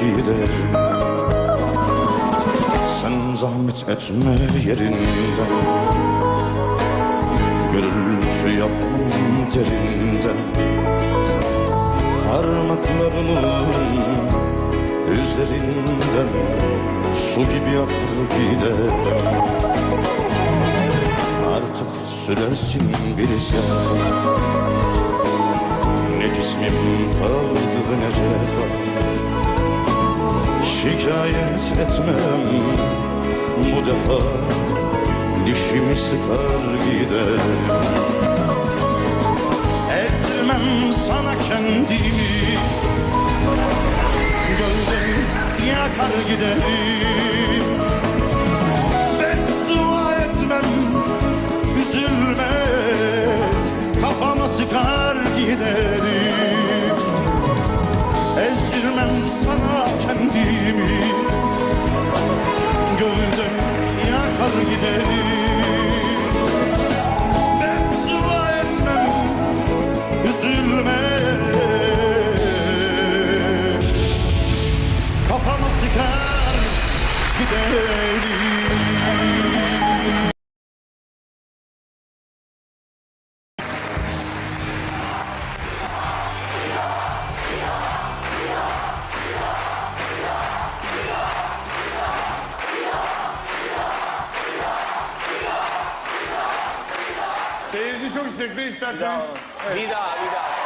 gider. Sen zahmet etme yerinden Gürültü yapmam derinden Parmaklarımın üzerinden Su gibi akar gider. Artık sülersin bir sen Ne cismim kaldı ne cefa Şikayet etmem. Bu defa Dişimi sıkar gider. Ezdirmem sana kendimi. Gölden yakar giderim. Beddua etmem üzülme. Kafama sıkar giderim Gölden yakar giderim. Beddua etmem üzülme. Kafama sıkar giderim Seyirci çok istekli isterseniz. Bir daha, bir daha.